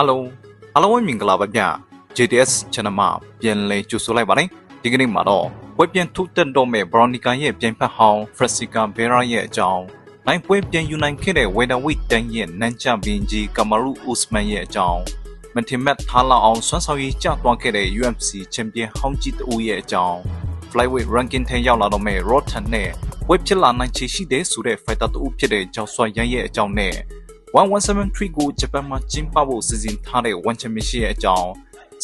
အားလုံးအားလုံးပဲမင်္ဂလာပါဗျ JDS channel မှာပြန်လည်ကြိုဆိုလိုက်ပါတယ်ဒီကနေ့မှာတော့ပွဲပြန်ထုတ်တက်တော့မဲ့ Veronica ရဲ့ပြန်ဖက်ဟောင်း Frasica Vera ရဲ့အကြောင်းနိုင်ပွဲပြန်ယူနိုင်ခဲ့တဲ့ Weatherweight တန်းရဲ့နန်းချဘင်ကြီး Kamaru Usman ရဲ့အကြောင်းမထင်မှတ်ထားလောက်အောင်ဆွမ်းဆောင်ရည်ကျသွားခဲ့တဲ့ UFC Champion ဟောင်းကြီးတူရဲ့အကြောင်း Flyweight ranking ထဲရောက်လာတော့မဲ့ Rotten နဲ့ဝက်ဖြစ်လာနိုင်ချေရှိတဲ့ဆိုတဲ့ fighter တူဖြစ်တဲ့ကျောက်စွာရန်ရဲ့အကြောင်းနဲ့ 1173ကိုဂျပန်မှာကျင်းပဖို့စီစဉ်ထားတဲ့ One Championship ရဲ့အကြောင်း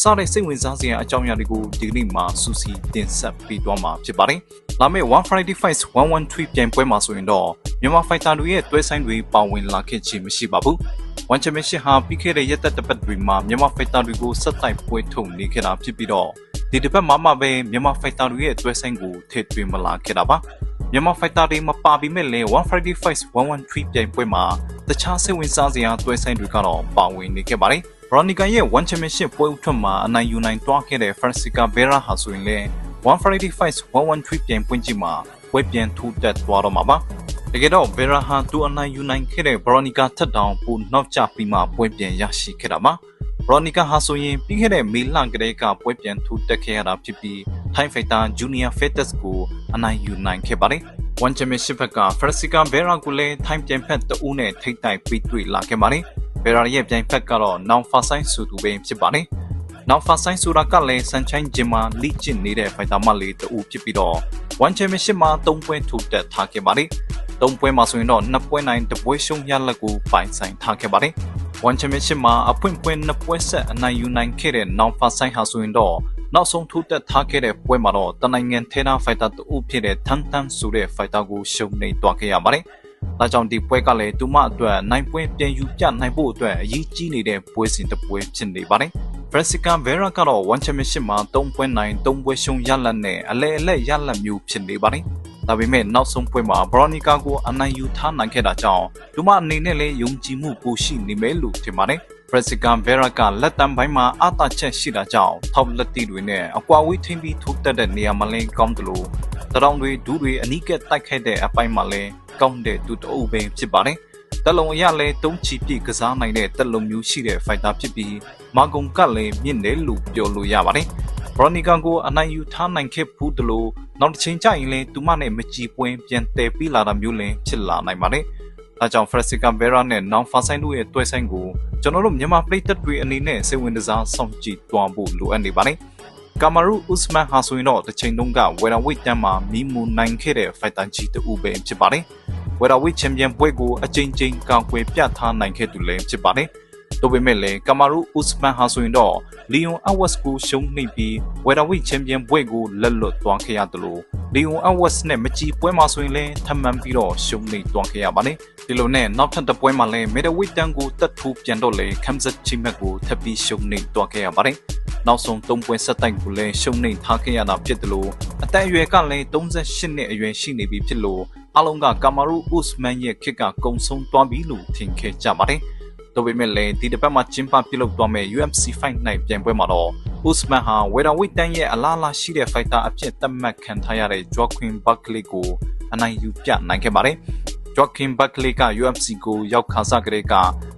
စတဲ့စိတ်ဝင်စားစရာအကြောင်းအရာတွေကိုဒီကနေ့မှာစူးစီးတင်ဆက်ပေးသွားမှာဖြစ်ပါတယ်။လာမယ့် One Friday Fights 113ပြိုင်ပွဲမှာဆိုရင်တော့မြန်မာ fighter တွေရဲ့တွဲဆိုင်တွေပါဝင်လာခဲ့ခြင်းမရှိပါဘူး။ One Championship ဟာပြီးခဲ့တဲ့ရက်သက်တစ်ပတ်တွေမှာမြန်မာ fighter တွေကိုဆက်တိုက်ပွဲထုတ်နေခဲ့တာဖြစ်ပြီးတော့ဒီတစ်ပတ်မှာမှပဲမြန်မာ fighter တွေရဲ့တွဲဆိုင်ကိုထည့်သွင်းမလာခဲ့တာပါ။ မြန်မာ fighter တွေမပါပေမဲ့လည်း One Friday Fights 113ပြိုင်ပွဲမှာတခြားစိတ်ဝင်စားစရာတွဲဆိုင်တွေကတော့ပါဝင်နေခဲ့ပါတယ်။ Veronica ရဲ့ One Championship ပွဲဥထွက်မှာအနိုင်ယူနိုင်သွားခဲ့တဲ့ Francisca Vera ဟာဆိုရင်လည်း One Friday Fights 113ပြိုင်ပွဲကြီးမှာပွဲပြန်ထူတက်သွားတော့မှာပါ။တကယ်တော့ Vera ဟာသူအနိုင်ယူနိုင်ခဲ့တဲ့ Veronica ထက်တောင်ပိုနောက်ကျပြီးမှပွဲပြန်ရရှိခဲ့တာပါ။ Veronica ဟာဆိုရင်ပြီးခဲ့တဲ့မေလကတည်းကပွဲပြန်ထူတက်ခဲ့ရတာဖြစ်ပြီး Thai Fighter Junior Fetus ကိုအနိုင်ယူနိုင်ခဲ့ပါတယ်။ One Championship က Francisca Vera ကိုလည်း Thai ပြန်ဖက်တဦးနဲ့ထိတ်တိုက်ပြီးတွေ့လာခဲ့ပါတယ်။ Vera ရဲ့ပြန်ဖက်ကတော့ Now Fasai ဆိုသူပဲဖြစ်ပါတယ်။ Now Fasai ဆိုတာကလည်း Sunshine Gym မှာလိကျင့်နေတဲ့ fighter မလေးတဦးဖြစ်ပြီးတော့ One Championship မှာ၃ပွဲထူတက်ထားခဲ့ပါတယ်။၃ပွဲမှာဆိုရင်တော့၂ပွဲနိုင်တစ်ပွဲရှုံးရလက်ကိုပိုင်ဆိုင်ထားခဲ့ပါတယ်။ One Championship မှာအဖွင့်ပွဲနှစ်ပွဲဆက်အနိုင်ယူနိုင်ခဲ့တဲ့ Now Fasai ဟာဆိုရင်တော့နောက်ဆုံးထိုးတက်ထားခဲ့တဲ့ပွဲမှာတော့တနိုင်ငံထဲသား fighter တဦးဖြစ်တဲ့ထန်တန်ဆိုတဲ့ fighter ကိုရှုံးနေသွားခဲ့ရပါတယ်။ဒါကြောင့်ဒီပွဲကလည်းသူမအတွက်နိုင်ပွဲပြန်ယူပြနိုင်ဖို့အတွက်အရေးကြီးနေတဲ့ပွဲစဉ်တစ်ပွဲဖြစ်နေပါတယ်။ Francisca Vera ကတော့ One Championship မှာ3ပွဲနိုင်3ပွဲရှုံးရလတ်နဲ့အလဲအလဲရလတ်မျိုးဖြစ်နေပါတယ်။ ဒါပေမဲ့နောက်ဆုံးပွဲမှာ Veronica ကိုအနိုင်ယူထားနိုင်ခဲ့တာကြောင့်သူမအနေနဲ့လည်းယုံကြည်မှုပိုရှိနေမယ်လို့ထင်ပါတယ်။ President Vera ကလက်တံပိုင်းမှာအတာချက်ရှိတာကြောင့်ထောက်လက်တီတွေနဲ့အကွာဝေးထိမ့်ပြီးထိုးတက်တဲ့နေရာမှာလည်းကောင်းတယ်လို့တရောင်တွေဒူးတွေအနီးကပ်တိုက်ခိုက်တဲ့အပိုင်းမှာလည်းကောင်းတဲ့သူတအုပ်ပဲဖြစ်ပါတယ်။တက်လုံအရလည်းတုံးချီပြည့်ကစားနိုင်တဲ့တက်လုံမျိုးရှိတဲ့ fighter ဖြစ်ပြီးမာဂုံကလည်းမြင့်တယ်လို့ပြောလို့ရပါတယ်။ Veronica ကိုအနိုင်ယူထားနိုင်ခဲ့ဘူးတလို့နောက်တစ်ချိန်ကျရင်လည်းသူမနဲ့မကြည်ပွင့်ပြန်တည်ပြီးလာတာမျိုးလည်းဖြစ်လာနိုင်ပါတယ်။ဒါကြောင့် Francisca Vera နဲ့ Now Fasai တို့ရဲ့တွဲဆိုင်ကိုကျွန်တော်တို့မြန်မာပရိသတ်တွေအနေနဲ့စိတ်ဝင်စားဆောင်ကြည့်သွားဖို့လိုအပ်နေပါတယ်။ကာမာရူဥစမန်ဟာဆိုရင်တော့တစ်ချိန်တုန်းကဝယ်ရာဝိတ်တန်းမှာမီမူနိုင်ခဲ့တဲ့ fighter ကြီးတူပဲဖြစ်ပါတယ်။ဝယ်ရာဝိတ်ချန်ပီယံပွဲကိုအကြိမ်ကြိမ်ကာကွယ်ပြသနိုင်ခဲ့သူလည်းဖြစ်ပါတယ်။ ဒါပေမဲ့လည်းကာမာရူဥစမန်ဟာဆိုရင်တော့လီယွန်အဝက်စ်ကိုရှုံးနှိပ်ပြီးဝယ်ရာဝိတ်ချန်ပီယံပွဲကိုလက်လွတ်သွားခဲ့ရတယ်လို့လီယွန်အဝက်စ်နဲ့မကြည်ပွဲမှာဆိုရင်လည်းထပ်မံပြီးတော့ရှုံးနှိပ်သွားခဲ့ရပါတယ်။ဒီလိုနဲ့နောက်ထပ်တစ်ပွဲမှာလည်းမီဒဝိတ်တန်ကိုတက်ထူပြန်တော့လေခမ်ဇက်ချီမက်ကိုထပ်ပြီးရှုံးနှိပ်သွားခဲ့ရပါတယ်။နောက်ဆုံး၃ပွဲဆက်တိုက်ကိုလည်းရှုံးနှိပ်ထားခဲ့ရတာဖြစ်တယ်လို့အသက်အရွယ်ကလည်း38နှစ်အရွယ်ရှိနေပြီဖြစ်လို့အလုံးကကာမာရူဥစမန်ရဲ့ခစ်ကကုံဆုံးသွားပြီလို့ထင်ခဲ့ကြပါတယ်။ ဒါပေမဲ့လည်းဒီတစ်ပတ်မှာကျင်းပပြုလုပ်သွားမယ့် UFC Fight Night ပြိုင်ပွဲမှာတော့ Usman ဟာ Welterweight တန်းရဲ့အလားအလာရှိတဲ့ fighter အဖြစ်သတ်မှတ်ခံထားရတဲ့ Joaquin Buckley ကိုအနိုင်ယူပြနိုင်ခဲ့ပါတယ်။ Joaquin Buckley က UFC ကိုရောက်ခါစားကလေးက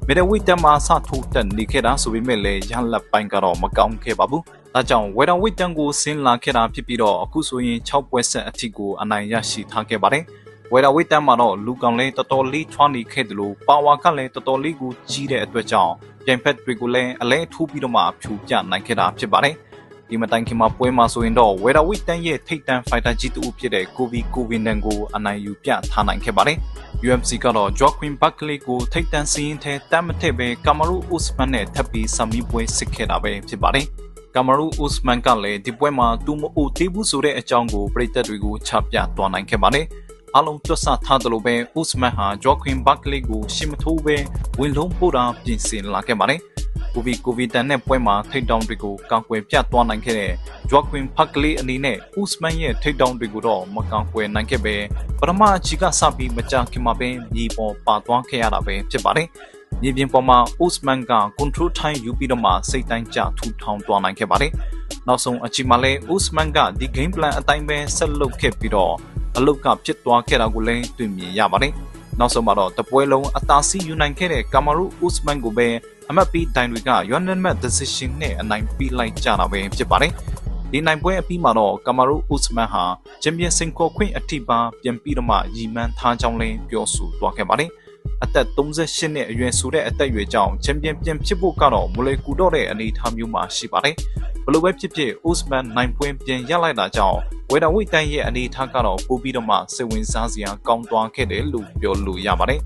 Middleweight တန်းမှာစထိုးတက်နေခဲ့တာဆိုပေမဲ့လည်းရလက်ပိုင်းကတော့မကောင်းခဲ့ပါဘူး။ဒါကြောင့် Welterweight တန်းကိုဆင်းလာခဲ့တာဖြစ်ပြီးတော့အခုဆိုရင်6ပွဲဆက်အထိကိုအနိုင်ရရှိထားခဲ့ပါတယ်။ ဝယ်တာဝိတ်တန်းမှာတော့လူကောင်လည်းတော်တော်လေးထွားနေခဲ့တယ်လို့ပါဝါကလည်းတော်တော်လေးကိုကြီးတဲ့အတွက်ကြောင့်ပြိုင်ဖက်တွေကိုလည်းအလဲထိုးပြီးတော့မှဖြူပြနိုင်ခဲ့တာဖြစ်ပါတယ်ဒီမတိုင်ခင်မှာပွဲမှာဆိုရင်တော့ဝယ်တာဝိတ်တန်းရဲ့ထိတ်တန့်ဖိုင်တာကြီးတူဖြစ်တဲ့ကိုဗီကိုဗင်ဒန်ကိုအနိုင်ယူပြထားနိုင်ခဲ့ပါတယ် UFC ကတော့ Joaquin Buckley ကိုထိတ်တန့်စီးရင်ထဲတမ်းမထည့်ပဲ Kamaru Usman နဲ့ထပ်ပြီးဆာမီပွဲစစ်ခဲ့တာပဲဖြစ်ပါတယ်ကာမာရူဥစမန်ကလည်းဒီပွဲမှာသူမအိုသေးဘူးဆိုတဲ့အကြောင်းကိုပြည်သက်တွေကိုချပြသွားနိုင်ခဲ့ပါတယ်။ အလုံးတွတ်ဆထားတယ်လို့ပဲဥစမန်ဟာဂျော့ခွင်ဘတ်ကလေးကိုရှင်းမထိုးပဲဝင်လုံးပို့တာပြင်ဆင်လာခဲ့ပါတယ်။ကိုဗီကိုဗီတန်နဲ့ပွဲမှာထိတ်တောင်တွေကိုကောင်းကွယ်ပြသွားနိုင်ခဲ့တဲ့ဂျော့ခွင်ဘတ်ကလေးအနေနဲ့ဥစမန်ရဲ့ထိတ်တောင်တွေကိုတော့မကောင်းကွယ်နိုင်ခဲ့ပဲပထမအချီကစပြီးမကြခင်မှာပဲမြေပေါ်ပါသွားခဲ့ရတာပဲဖြစ်ပါတယ်။မြေပြင်ပေါ်မှာဥစမန်က control time ယူပြီးတော့မှစိတ်တိုင်းကြထူထောင်သွားနိုင်ခဲ့ပါတယ်။နောက်ဆုံးအချီမှာလဲဥစမန်ကဒီ game plan အတိုင်းပဲဆက်လုပ်ခဲ့ပြီးတော့ အလုတ်ကဖြစ်သွားခဲ့တာကိုလည်းတွေ့မြင်ရပါတယ်။နောက်ဆုံးမှာတော့တပွဲလုံးအသာစီးယူနိုင်ခဲ့တဲ့ကာမာရူဥစမန်ကိုပဲအမတ်ပြီးတိုင်တွေက unanimous decision နဲ့အနိုင်ပြီးလိုက်ကြတာပဲဖြစ်ပါတယ်ဒီနိုင်ပွဲအပြီးမှာတော့ကမာရူဥစမန်ဟာချန်ပီယံစင်ကောခွင့်အထိပါပြန်ပြီးတော့မှရီမန်းထားကြောင်းလင်းပြောဆိုသွားခဲ့ပါတယ်အသက်38နှစ်အရွယ်ဆိုတဲ့အသက်အရွယ်ကြောင့်ချန်ပီယံပြန်ဖြစ်ဖို့ကတော့မူလေကူတော့တဲ့အနေအထားမျိုးမှာရှိပါတယ်ဘ လို့ပဲဖြစ်ဖြစ်ဥစမန်နိုင်ပွဲပြန်ရလိုက်တာကြောင့်ဝေဒဝိတ်တန်ရဲ့အနေအထားကတော့ပိုပြီးတော့မှစိတ်ဝင်စားစရာကောင်းသွားခဲ့တယ်လို့ပြောလို့ရပါတယ်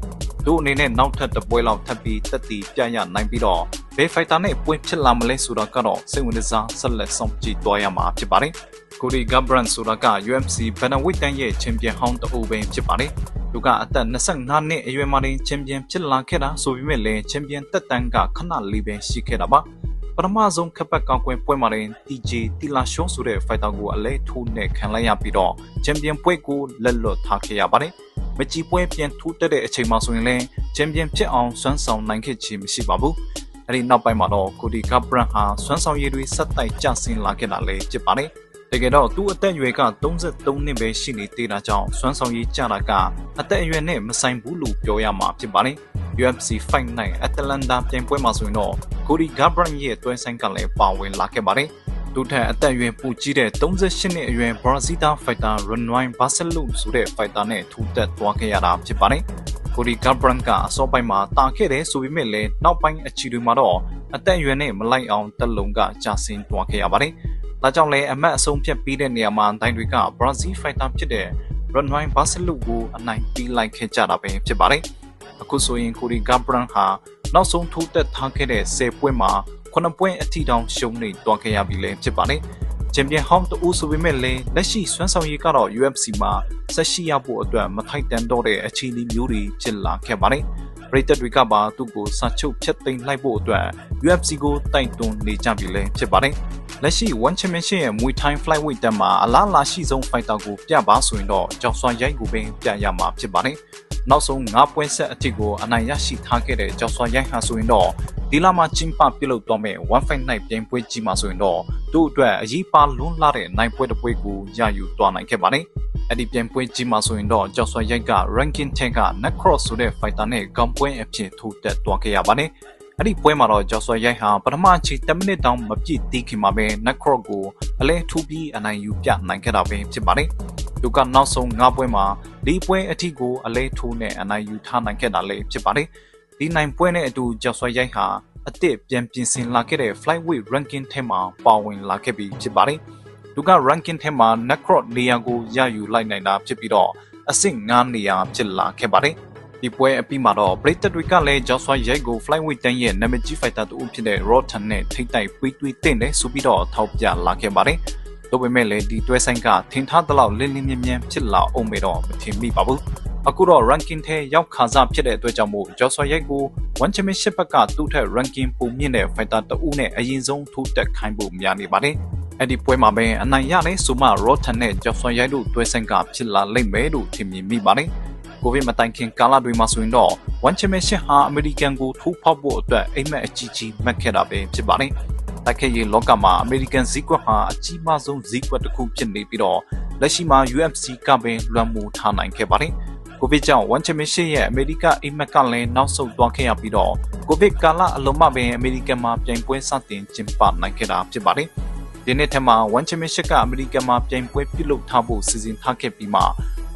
တို့အနေနဲ့နောက်ထပ်တစ်ပွဲလောက်ထပ်ပြီးတက်တီပြရနိုင်ပြီးတော့ဘယ်ဖိုက်တာနဲ့ပွင့်ဖြစ်လာမလဲဆိုတာကတော့စိတ်ဝင်စားဆက်လက်ဆောင်ကြည့်သွားရမှာဖြစ်ပါတယ်ကိုဒီဂမ်ဘရန်ဆိုတာက UFC ဘန်နဝိတ်တန်ရဲ့ချန်ပီယံဟောင်းတအုပ်ပဲဖြစ်ပါတယ်သူကအသက်25နှစ်အရွယ်မှာတင်ချန်ပီယံဖြစ်လာခဲ့တာဆိုပေမဲ့လည်းချန်ပီယံတက်တန်းကခဏလေးပဲရှိခဲ့တာပါ ပထမဆုံးခက်ပတ်ကောင်းကွင်းပွဲမှာတင် TJ တီလာရှွန်ဆိုတဲ့ဖိုက်တာကိုအလဲထိုးနဲ့ခံလိုက်ရပြီးတော့ချန်ပီယံပွဲကိုလက်လွတ်ထားခဲ့ရပါတယ်မကြည်ပွဲပြန်ထိုးတက်တဲ့အချိန်မှာဆိုရင်လည်းချန်ပီယံဖြစ်အောင်စွမ်းဆောင်နိုင်ခဲ့ခြင်းမရှိပါဘူးအဲ့ဒီနောက်ပိုင်းမှာတော့ကိုဒီကဘရန်ဟာစွမ်းဆောင်ရည်တွေဆက်တိုက်ကျဆင်းလာခဲ့တာလည်းဖြစ်ပါတယ်တကယ်တော့သူ့အသက်အရွယ်က33နှစ်ပဲရှိနေသေးတာကြောင့်စွမ်းဆောင်ရည်ကျတာကအသက်အရွယ်နဲ့မဆိုင်ဘူးလို့ပြောရမှာဖြစ်ပါတယ် UFC Fight Night Atlanta ပြင်ပွဲမှာဆိုရင်တော့ Cody Garbrandt ရဲ့တွဲဆိုင်ကလည်းပါဝင်လာခဲ့ပါတယ်။သူထက်အသက်အရွယ်ပိုကြီးတဲ့38နှစ်အရွယ် Brazil Fighter Renoir Barcelo ဆိုတဲ့ fighter နဲ့ထူတက်သွားခဲ့ရတာဖြစ်ပါတယ်။ Cody Garbrandt ကအစောပိုင်းမှာတာခဲ့တယ်ဆိုပေမဲ့လည်းနောက်ပိုင်းအချီတွေမှာတော့အသက်အရွယ်နဲ့မလိုက်အောင်တက်လုံးကကြာဆင်းသွားခဲ့ရပါတယ်။ဒါကြောင့်လည်းအမတ်အဆုံးဖြတ်ပြီးတဲ့နေရာမှာဒိုင်းတွေက Brazil Fighter ဖြစ်တဲ့ Renoir Barcelo ကိုအနိုင်ပေးလိုက်ခဲ့ကြတာပဲဖြစ်ပါတယ်။ အခုဆိုရင်ကိုရီဂမ်ဘရန်ဟာနောက်ဆုံးထိုးတက်ထားခဲ့တဲ့10ပွဲမှာ9ပွဲအထိတောင်ရှုံးနေသွားခဲ့ရပြီလည်းဖြစ်ပါတယ်ချန်ပီယံဟောင်းတူဆိုပေမဲ့လည်းလက်ရှိစွမ်းဆောင်ရည်ကတော့ UFC မှာဆက်ရှိရဖို့အတွက်မထိုက်တန်တော့တဲ့အခြေအနေမျိုးတွေဖြစ်လာခဲ့ပါတယ်။ပရိသတ်တွေကပါသူ့ကိုစာချုပ်ဖြတ်သိမ်းလိုက်ဖို့အတွက် UFC ကိုတိုက်တွန်းနေကြပြီလည်းဖြစ်ပါတယ်။လက်ရှိ One Championship ရဲ့ Muay Thai Flyweight တက်မှာအလားအလာရှိဆုံး fighter ကိုပြပါဆိုရင်တော့ကြောင်စွာရိုက်ကိုပင်ပြရမှာဖြစ်ပါတယ်။ နောက်ဆုံး၅ပွဲဆက်အထိကိုအနိုင်ရရှိထားခဲ့တဲ့ကျော်စွာရိုက်ဟာဆိုရင်တော့ဒီလမှာကျင်းပပြုလုပ်တော့မဲ့1 fight night ပြိုင်ပွဲကြီးမှာဆိုရင်တော့သူ့အတွက်အရေးပါလွန်းလာတဲ့နိုင်ပွဲတစ်ပွဲကိုရယူသွားနိုင်ခဲ့ပါတယ်။အဲ့ဒီပြိုင်ပွဲကြီးမှာဆိုရင်တော့ကျော်စွာရိုက်က ranking 10က Necross ဆိုတဲ့ fighter နဲ့ကောင်ပွဲအဖြစ်ထိုးတက်သွားခဲ့ရပါတယ်။အဲ့ဒီပွဲမှာတော့ကျော်စွာရိုက်ဟာပထမအချိန်10မိနစ်တောင်မပြည့်သေးခင်မှာပဲ Necross ကိုအလဲထူပြီးအနိုင်ယူပြနိုင်ခဲ့တာပဲဖြစ်ပါတယ်။ သူကနောက်ဆုံး၅ပွဲမှာ၄ပွဲအထိကိုအလဲထိုးနဲ့အနိုင်ယူထားနိုင်ခဲ့တာလည်းဖြစ်ပါတယ်။ဒီနိုင်ပွဲနဲ့အတူကြောက်ဆွဲရိုက်ဟာအစ်စ်ပြန်ပြင်ဆင်လာခဲ့တဲ့ flyweight ranking ထဲမှာပါဝင်လာခဲ့ပြီးဖြစ်ပါတယ်။သူက ranking ထဲမှာ Necrot နေရာကိုရယူလိုက်နိုင်တာဖြစ်ပြီးတော့အဆင့်9နေရာဖြစ်လာခဲ့ပါတယ်။ဒီပွဲအပြီးမှာတော့ပရိသတ်တွေကလည်းကြောက်ဆွဲရိုက်ကို flyweight တန်းရဲ့နာမည်ကြီး fighter တူဖြစ်တဲ့ Rotten နဲ့ထိတိုက်ပေးတွေးတဲ့တယ်ဆိုပြီးတော့ထောက်ပြလာခဲ့ပါတယ်။ ဒါပေမဲ့လည်းဒီတွဲဆိုင်ကထင်ထားသလောက်လင်းလင်းမြန်းမြန်းဖြစ်လာအောင်မေတော့မထင်မိပါဘူးအခုတော့ ranking ထဲရောက်ခါစားဖြစ်တဲ့အတွက်ကြောင့်မို့ Joshua ရိုက်ကို One Championship ဘက်ကသူ့ထက် ranking ပိုမြင့်တဲ့ fighter တဦးနဲ့အရင်ဆုံးထိုးတက်ခိုင်းဖို့များနေပါတယ်အဲ့ဒီပွဲမှာပဲအနိုင်ရတဲ့ဆိုမှ Rotten နဲ့ Joshua ရိုက်တို့တွဲဆိုင်ကဖြစ်လာလိမ့်မယ်လို့ထင်မြင်မိပါတယ်ကိုဗစ်မတိုင်ခင်ကာလတွေမှာဆိုရင်တော့ One Championship ဟာအမေရိကန်ကိုထိုးဖောက်ဖို့အတွက်အိမ်မက်အကြီးကြီးမှတ်ခဲ့တာပဲဖြစ်ပါတယ် တိုက်ခိုက်ရေးလောကမှာအမေရိကန်ဈေးကွက်ဟာအကြီးမားဆုံးဈေးကွက်တစ်ခုဖြစ်နေပြီးတော့လက်ရှိမှာ UFC ကပင်လွှမ်းမိုးထားနိုင်ခဲ့ပါတယ်။ကိုဗစ်ကြောင့် One Championship ရဲ့အမေရိကအိမ်မက်ကလည်းနောက်ဆုတ်သွားခဲ့ရပြီးတော့ကိုဗစ်ကာလအလုံးမပင်အမေရိကန်မှာပြိုင်ပွဲစတင်ကျင်းပနိုင်ခဲ့တာဖြစ်ပါတယ်။ဒီနေ့ထက်မှာ One Championship ကအမေရိကန်မှာပြိုင်ပွဲပြုလုပ်ထားဖို့စီစဉ်ထားခဲ့ပြီးမှ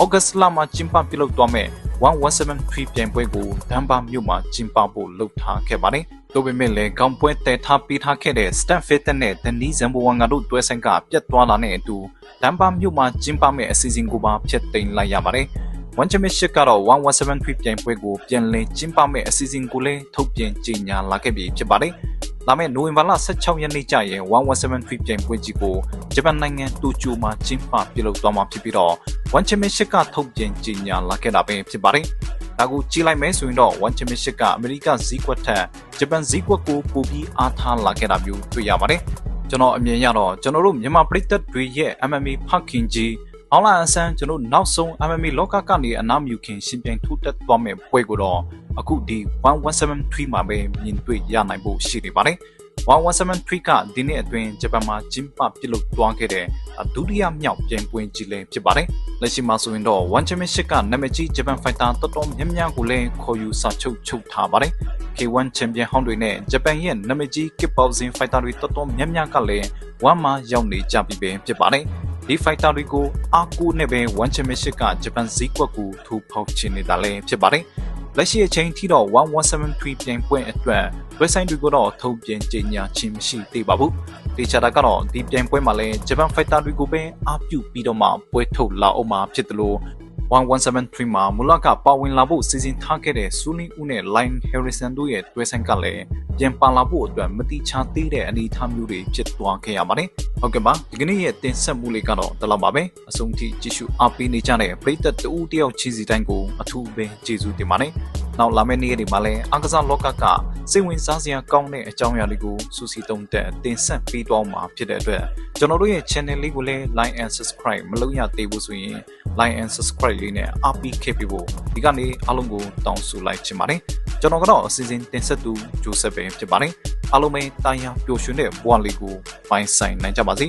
ဩဂတ်စ်လမှာကျင်းပပြုလုပ်သွားမဲ့ 1173ပြိုင်ပွဲကိုဒန်ဘာမြို့မှာကျင်းပဖို့လုပ်ထားခဲ့ပါတယ်။တို့ပေမဲ့လည်းကောင်းပွဲတည်ထားပေးထားခဲ့တဲ့ Stanford နဲ့ Denis Zambowanga တို့တွဲဆိုင်ကပြတ်သွားလာတဲ့အတူဒန်ဘာမြို့မှာကျင်းပမယ့်အစီအစဉ်ကိုပါဖျက်သိမ်းလိုက်ရပါတယ်။ One Championship ကတော့1173ပြိုင်ပွဲကိုပြန်လည်ကျင်းပမယ့်အစီအစဉ်ကိုလည်းထုတ်ပြန်ကြေညာလာခဲ့ပြီဖြစ်ပါတယ်။ လာမယ့်နိုဝင်ဘာလ16ရက်နေ့ကျရင်1173ပြိုင်ပွဲကြီးကိုဂျပန်နိုင်ငံတိုကျိုမှာကျင်းပပြုလုပ်သွားမှာဖြစ်ပြီးတော့ One Championship ကထုတ်ပြန်ကြေညာလာခဲ့တာပဲဖြစ်ပါတယ်။ဒါကိုကြည့်လိုက်မယ်ဆိုရင်တော့ One Championship ကအမေရိကဈေးကွက်ထက်ဂျပန်ဈေးကွက်ကိုပိုပြီးအားထားလာခဲ့တာမျိုးတွေ့ရပါတယ်။ကျွန်တော်အမြင်ရတော့ကျွန်တော်တို့မြန်မာပြည်သက်တွေရဲ့ MMA ဖခင်ကြီး အောင်လာအဆန်းကျွန်တော်နောက်ဆုံး MMA လောကကနေအနားမြူခင်ရှင်ပြိုင်ထူးတက်သွားမယ့်ပွဲကိုတော့အခုဒီ1173မှာပဲမြင်တွေ့ရနိုင်ဖို့ရှိနေပါတယ်။1173ကဒီနှစ်အတွင်းဂျပန်မှာကျင်းပပြုလုပ်သွားခဲ့တဲ့ဒုတိယမြောက်ပြိုင်ပွဲကြီးလည်းဖြစ်ပါတယ်။လက်ရှိမှာဆိုရင်တော့1 Championship ကနာမည်ကြီးဂျပန်ဖိုက်တာတော်တော်များများကိုလည်းခေါ်ယူစာချုပ်ချုပ်ထားပါတယ်။ K1 Champion ဟောင်းတွေနဲ့ဂျပန်ရဲ့နာမည်ကြီး Kickboxing Fighter တွေတော်တော်များများကလည်း1မှာရောက်နေကြပြီပဲဖြစ်ပါတယ်။ ဒီ fighter တွေကိုအားကိုးနဲ့ပဲ1 Championship ကဂျပန်ဈေးကွက်ကိုထိုးဖောက်ချနေတာလည်းဖြစ်ပါတယ်။လက်ရှိအချိန်ထိတော့1173ပြိုင်ပွဲအတွက် website တွေကိုတော့ထုတ်ပြန်ကြေညာခြင်းမရှိသေးပါဘူး။ဒီချတာကတော့ဒီပြိုင်ပွဲမှာလည်းဂျပန် fighter တွေကိုပဲအားပြုပြီးတော့မှပွဲထုတ်လာအောင်မှာဖြစ်တယ်လို့ 1173မှာမူလကပါဝင်လာဖို့စီစဉ်ထားခဲ့တဲ့ဆူလင်းဦးနဲ့ Line Harrison တို့ရဲ့တွဲဆိုင်ကလည်းပြန်ပါလာဖို့အတွက်မတိချသေးတဲ့အနေအထားမျိုးတွေဖြစ်သွားခဲ့ရပါတယ်။ဟုတ်ကဲ့ပါဒီကနေ့ရဲ့တင်ဆက်မှုလေးကတော့ဒီလောက်ပါပဲအဆုံးထိကြည့်ရှုအားပေးနေကြတဲ့ပရိသတ်တဦးတယောက်ချင်းစီတိုင်းကိုအထူးပဲကျေးဇူးတင်ပါတယ်။ နောက်လာမယ့်နေ့တွေမှာလည်းအကစားလောကကစိတ်ဝင်စားစရာကောင်းတဲ့အကြောင်းအရာတွေကိုစူးစီးတုံးတက်တင်ဆက်ပေးသွားမှာဖြစ်တဲ့အတွက်ကျွန်တော်တို့ရဲ့ channel လေးကိုလည်း like and subscribe မလုပ်ရသေးဘူးဆိုရင် like and subscribe လေးနဲ့အားပေးခဲ့ပေးဖို့ဒီကနေ့အားလုံးကိုတောင်းဆိုလိုက်ချင်ပါတယ်ကျွန်တော်ကတော့အစီအစဉ်တင်ဆက်သူဂျိုးဆက်ပဲဖြစ်ပါတယ်အားလုံးပဲတာယာပျော်ရွှင်တဲ့ဘဝလေးကိုပိုင်ဆိုင်နိုင်ကြပါစေ